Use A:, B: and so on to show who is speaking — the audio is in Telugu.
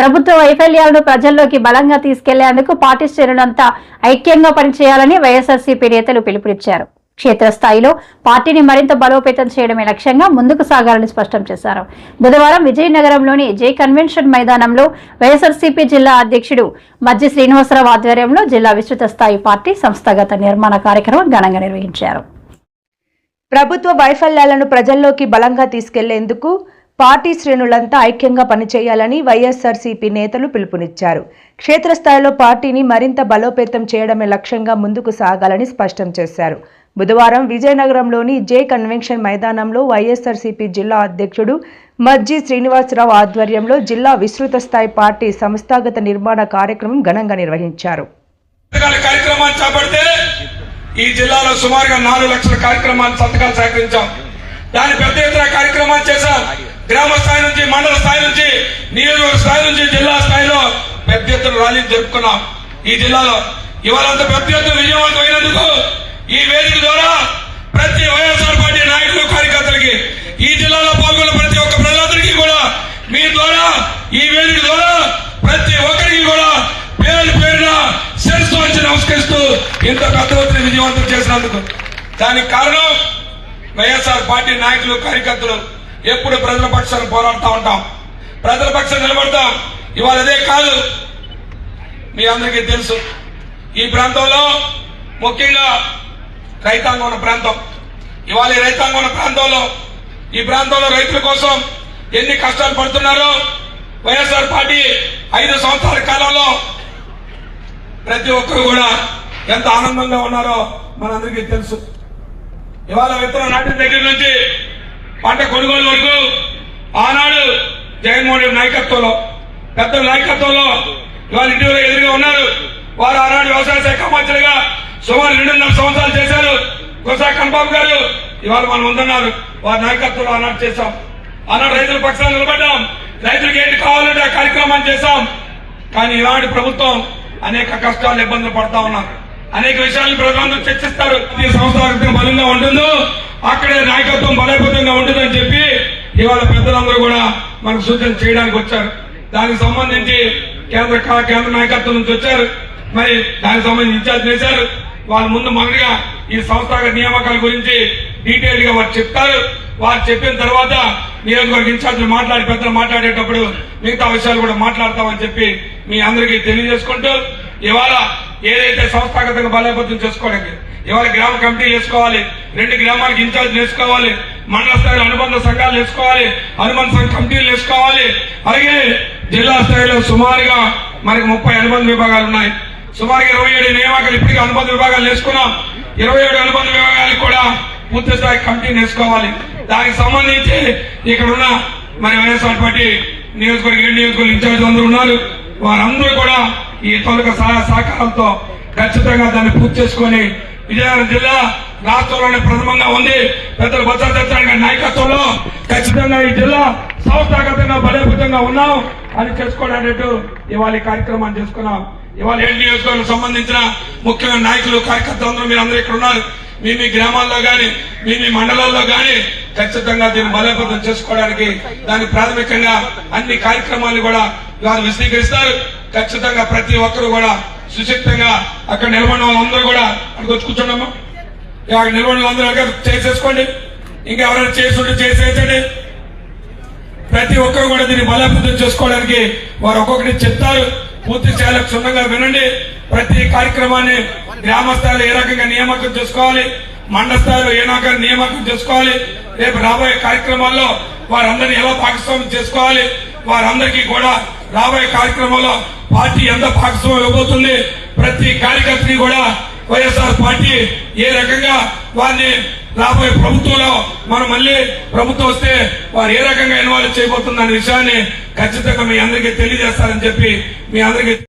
A: ప్రభుత్వ వైఫల్యాలను ప్రజల్లోకి బలంగా తీసుకెళ్ళేందుకు పార్టీ శ్రేణులంతా ఐక్యంగా పనిచేయాలని వైఎస్ఆర్సీపీ నేతలు పిలుపునిచ్చారు. క్షేత్రస్థాయిలో పార్టీని మరింత బలోపేతం చేయడమే లక్ష్యంగా ముందుకు సాగాలని స్పష్టం చేశారు. బుధవారం విజయనగరంలోని జే కన్వెన్షన్ మైదానంలో వైఎస్ఆర్సీపీ జిల్లా అధ్యక్షుడు మధ్య శ్రీనివాసరావు ఆధ్వర్యంలో జిల్లా విస్తృత స్థాయి పార్టీ సంస్థాగత నిర్మాణ కార్యక్రమం ఘనంగా నిర్వహించారు.
B: ప్రభుత్వ వైఫల్యాలను ప్రజల్లోకి బలంగా తీసుకెళ్ళేందుకు పార్టీ శ్రేణులంతా ఐక్యంగా పనిచేయాలని వైఎస్ఆర్సీపీ నేతలు పిలుపునిచ్చారు. క్షేత్రస్థాయిలో పార్టీని మరింత బలోపేతం చేయడమే లక్ష్యంగా ముందుకు సాగాలని స్పష్టం చేశారు. బుధవారం విజయనగరంలోని జే కన్వెన్షన్ మైదానంలో వైఎస్ఆర్సీపీ జిల్లా అధ్యక్షుడు మజ్జి శ్రీనివాసరావు ఆధ్వర్యంలో జిల్లా విస్తృత స్థాయి పార్టీ సంస్థాగత నిర్మాణ కార్యక్రమం ఘనంగా నిర్వహించారు.
C: కార్యక్రమాన్ని చేపడితే ఈ జిల్లాలో సుమారుగా నాలుగు లక్షల కార్యక్రమాలు సంతకాలు సేకరించాం. దాని పెద్ద ఎత్తున కార్యక్రమాలు చేశాం. గ్రామ స్థాయి నుంచి మండల స్థాయి నుంచి నియోజకవర్గ స్థాయి నుంచి జిల్లా స్థాయిలో పెద్ద ఎత్తున ర్యాలీలు జరుపుకున్నాం. ఈ జిల్లాలో ఇవాళ అంత పెద్ద ఎత్తున విజయవంతమైనందుకు ఈ వేదిక ద్వారా ప్రతి వైఎస్ఆర్ పార్టీ నాయకులు కార్యకర్తలకి ఈ జిల్లాలో పాల్గొన్న ప్రతి ఒక్క ప్రజలందరికీ కూడా మీ ద్వారా ఈ వేదిక ద్వారా ప్రతి ఒక్కరికి కూడా పేరు పేరున శిరస్సు వచ్చి నమస్కరిస్తూ ఇంత పెద్ద ఎత్తున విజయవంతం చేసినందుకు. దానికి కారణం వైఎస్ఆర్ పార్టీ నాయకులు కార్యకర్తలు ఎప్పుడు ప్రజల పక్షాన్ని పోరాడుతూ ఉంటాం. ప్రజల పక్షాన్ని నిలబడతాం. ఇవాళ అదే కాదు. మీ అందరికీ తెలుసు. ఈ ప్రాంతంలో ముఖ్యంగా రైతాంగం ఉన్న ప్రాంతం. ఇవాళ ఈ రైతాంగం ఉన్న ప్రాంతంలో ఈ ప్రాంతంలో రైతుల కోసం ఎన్ని కష్టాలు పడుతున్నారో వైఎస్ఆర్ పార్టీ ఐదు సంవత్సరాల కాలంలో ప్రతి ఒక్కరు కూడా ఎంత ఆనందంగా ఉన్నారో మనందరికీ తెలుసు. ఇవాళ విత్తనం నాటిన దగ్గర నుంచి పంట కొనుగోలు వరకు ఆనాడు జగన్మోహన్ రెడ్డి నాయకత్వంలో పెద్ద నాయకత్వంలో ఇవాళ ఇటీవల ఎదురుగా ఉన్నారు. వారు ఆనాడు వ్యవసాయ శాఖ మంత్రిగా సుమారు రెండున్నర సంవత్సరాలు చేశారు. గుసా కన్బాబు గారు ఇవాళ మనం ముందున్నారు వారి నాయకత్వంలో ఆనాడు చేశాం. ఆనాడు రైతుల పక్షాలు నిలబడ్డాం. రైతులకు ఏంటి కావాలంటే ఆ కార్యక్రమాన్ని చేశాం. కానీ ఈనాడు ప్రభుత్వం అనేక కష్టాలు ఇబ్బందులు పడతా ఉన్నారు. అనేక విషయాలను ప్రజలందరూ చర్చిస్తారు. ఈ సంస్థాగతం బలంగా ఉంటుందో అక్కడే నాయకత్వం బలోపేతంగా ఉంటుందని చెప్పి ఇవాళ పెద్దలందరూ కూడా మనకు సూచన చేయడానికి వచ్చారు. దానికి సంబంధించి కేంద్ర కేంద్ర నాయకత్వం నుంచి వచ్చారు. మరి దానికి సంబంధించి ఇన్ఛార్జ్ చేశారు. వాళ్ళ ముందు మొదటిగా ఈ సంస్థాగత నియామకాల గురించి డీటెయిల్గా వారు చెప్తారు. వారు చెప్పిన తర్వాత నియోజకవర్గ ఇన్ఛార్జ్లు మాట్లాడి పెద్దలు మాట్లాడేటప్పుడు మిగతా విషయాలు కూడా మాట్లాడతామని చెప్పి మీ అందరికీ తెలియజేసుకుంటూ ఇవాళ ఏదైతే సంస్థాగతంగా బలోపేతం చేసుకోవడానికి ఇవాళ గ్రామ కమిటీ వేసుకోవాలి రెండు గ్రామాలకు ఇన్ఛార్జ్ వేసుకోవాలి మండల స్థాయిలో అనుబంధ సంఘాలు వేసుకోవాలి అనుబంధ సంఘ కమిటీలు వేసుకోవాలి. అలాగే జిల్లా స్థాయిలో సుమారుగా మనకి ముప్పై అనుబంధ విభాగాలు ఉన్నాయి. సుమారుగా ఇరవై ఏడు నియామకాలు ఇప్పటికీ అనుబంధ విభాగాలు వేసుకున్నాం. ఇరవై ఏడు అనుబంధ విభాగాలకు కూడా పూర్తి స్థాయి కమిటీని వేసుకోవాలి. దానికి సంబంధించి ఇక్కడ ఉన్న మరి వైఎస్ఆర్ పార్టీ నియోజకవర్గ ఏడు నియోజకవర్గ ఇన్ఛార్జ్ అందరూ ఉన్నారు. వారందరూ కూడా ఈ తొలక సహాయ సహకారాలతో ఖచ్చితంగా దాన్ని పూర్తి చేసుకొని విజయనగరం జిల్లా రాష్ట్రంలోనే ప్రథమంగా ఉంది. పెద్దలు బొత్స సత్యనారాయణ నాయకత్వంలో ఖచ్చితంగా ఈ జిల్లా సంస్థాగతంగా బలోపేతంగా ఉన్నాం. అని చేసుకోవడానికి ఇవాళ ఈ కార్యక్రమాన్ని చేసుకున్నాం. ఇవాళ ఏడు నియోజకవర్గం సంబంధించిన ముఖ్యమైన నాయకులు కార్యకర్తలు అందరూ మీరు అందరూ ఇక్కడ ఉన్నారు. మీ మీ గ్రామాల్లో కానీ మీ మీ మండలాల్లో కానీ ఖచ్చితంగా దీన్ని బలోపేతం చేసుకోవడానికి దాని ప్రాథమికంగా అన్ని కార్యక్రమాలు కూడా దాన్ని విశదీకరిస్తారు ఖచ్చితంగా ప్రతి ఒక్కరు కూడా సుశక్తంగా అక్కడ నిలబడిన వాళ్ళందరూ కూడా అక్కడికి వచ్చి కూర్చోండమ్మా. అక్కడ నిలబడిన వాళ్ళందరూ అక్కడ చేసేసుకోండి. ఇంకా ఎవరైనా చేసుంటే చేసేయండి ప్రతి ఒక్కరు కూడా దీన్ని బలోపేతం చేసుకోవడానికి వారు ఒక్కొక్కటి చెప్తారు. పూర్తి స్థాయిలో క్షుణ్ణంగా వినండి. ప్రతి కార్యక్రమాన్ని గ్రామ స్థాయిలో ఏ రకంగా నియామకం చేసుకోవాలి? మండల స్థాయిలో ఏ రకంగా నియామకం చేసుకోవాలి? రేపు రాబోయే కార్యక్రమాల్లో వారందరినీ ఎలా భాగస్వామ్యం చేసుకోవాలి? వారందరికీ కూడా రాబోయే కార్యక్రమంలో పార్టీ ఎంత భాగస్వామ్యం ఇవ్వబోతుంది ప్రతి కార్యకర్తని కూడా వైఎస్ఆర్ పార్టీ ఏ రకంగా వారిని రాబోయే ప్రభుత్వంలో మనం మళ్ళీ ప్రభుత్వం వస్తే వారు ఏ రకంగా ఇన్వాల్వ్ చేయబోతుందనే విషయాన్ని ఖచ్చితంగా మీ అందరికీ తెలియజేస్తారని చెప్పి మీ అందరికీ